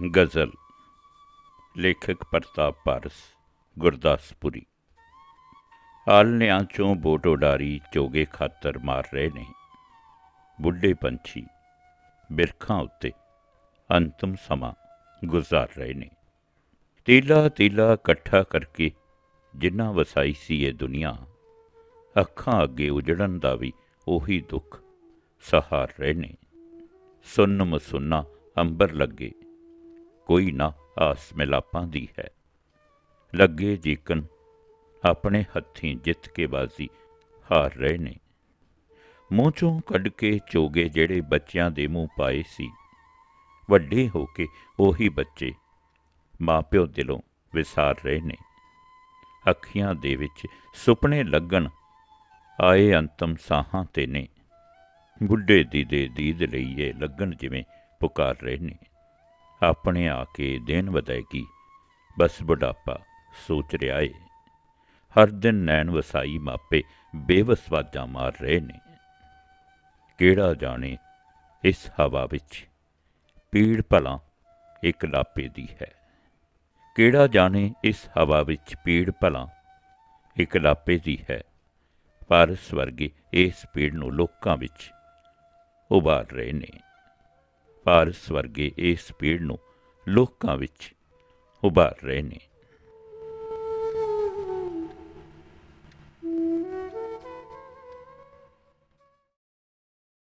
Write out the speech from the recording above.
ਗਜ਼ਲ, ਲੇਖਕ ਪ੍ਰਤਾਪ ਪਾਰਸ, ਗੁਰਦਾਸਪੁਰੀ। ਆਲਨਿਆਂ ਚੋਂ ਬੋਟ ਉਡਾਰੀ ਚੋਗੇ ਖਾਤਰ ਮਾਰ ਰਹੇ ਨੇ। ਬੁੱਢੇ ਪੰਛੀ, ਬਿਰਖਾਂ ਉੱਤੇ ਅੰਤਮ ਸਮਾਂ ਗੁਜ਼ਾਰ ਰਹੇ ਨੇ। ਤੀਲਾ ਤੀਲਾ ਇਕੱਠਾ ਕਰਕੇ ਜਿੰਨਾ ਵਸਾਈ ਸੀ ਇਹ ਦੁਨੀਆ, ਅੱਖਾਂ ਅੱਗੇ ਉਜੜਨ ਦਾ ਵੀ ਉਹੀ ਦੁੱਖ ਸਹਾਰ ਰਹੇ ਨੇ। ਸੁੰਨ ਮਸੁੰਨਾ ਅੰਬਰ ਲੱਗੇ ਕੋਈ ਨਾ ਆਸ ਮਿਲਾਪਾਂ ਦੀ ਹੈ। ਲੱਗੇ ਜੀਕਨ ਆਪਣੇ ਹੱਥੀਂ ਜਿੱਤ ਕੇ ਬਾਜ਼ੀ ਹਾਰ ਰਹੇ ਨੇ। ਮੂੰਹ ਚੋਂ ਕੱਢ ਕੇ ਚੋਗੇ ਜਿਹੜੇ ਬੱਚਿਆਂ ਦੇ ਮੂੰਹ ਪਾਏ ਸੀ। ਵੱਡੇ ਹੋ ਕੇ ਉਹੀ ਬੱਚੇ ਮਾਪਿਓ ਦਿਲੋਂ ਵਿਸਾਰ ਰਹੇ ਨੇ। ਅੱਖੀਆਂ ਦੇ ਵਿੱਚ ਸੁਪਨੇ ਲੱਗਣ ਆਏ ਅੰਤਮ ਸਾਹਾਂ ਤੇ ਨੇ। ਬੁੱਢੇ ਦੀ ਦੇ ਦੀਦ ਲਈ ਇਹ ਲੱਗਣ ਜਿਵੇਂ ਪੁਕਾਰ ਰਹੇ ਨੇ। ਆਪਣੇ ਆ ਕੇ ਦੇਣ ਵਧਾਏਗੀ ਬਸ ਬੁਢਾਪਾ ਸੋਚ ਰਿਹਾ ਏ। ਹਰ ਦਿਨ ਨੈਣ ਵਸਾਈ ਮਾਪੇ ਬੇਵਸਵਾਜਾਂ ਮਾਰ ਰਹੇ ਨੇ। ਕਿਹੜਾ ਜਾਣੇ ਇਸ ਹਵਾ ਵਿੱਚ? ਪੀੜ ਭਲਾ ਇੱਕ ਲਾਪੇ ਦੀ ਹੈ। ਕਿਹੜਾ ਜਾਣੇ ਇਸ ਹਵਾ ਵਿੱਚ ਪੀੜ ਭਲਾ ਇੱਕ ਲਾਪੇ ਦੀ ਹੈ? ਪਰ ਸਵਰਗੇ ਇਸ ਪੀੜ ਨੂੰ ਲੋਕਾਂ ਵਿੱਚ ਉਭਾਰ ਰਹੇ ਨੇ। ਪਾਰਸ ਵਰਗੇ ਇਸ ਪੀੜ ਨੂੰ ਲੋਕਾਂ ਵਿੱਚ ਉਭਾਰ ਰਹੇ ਨੇ।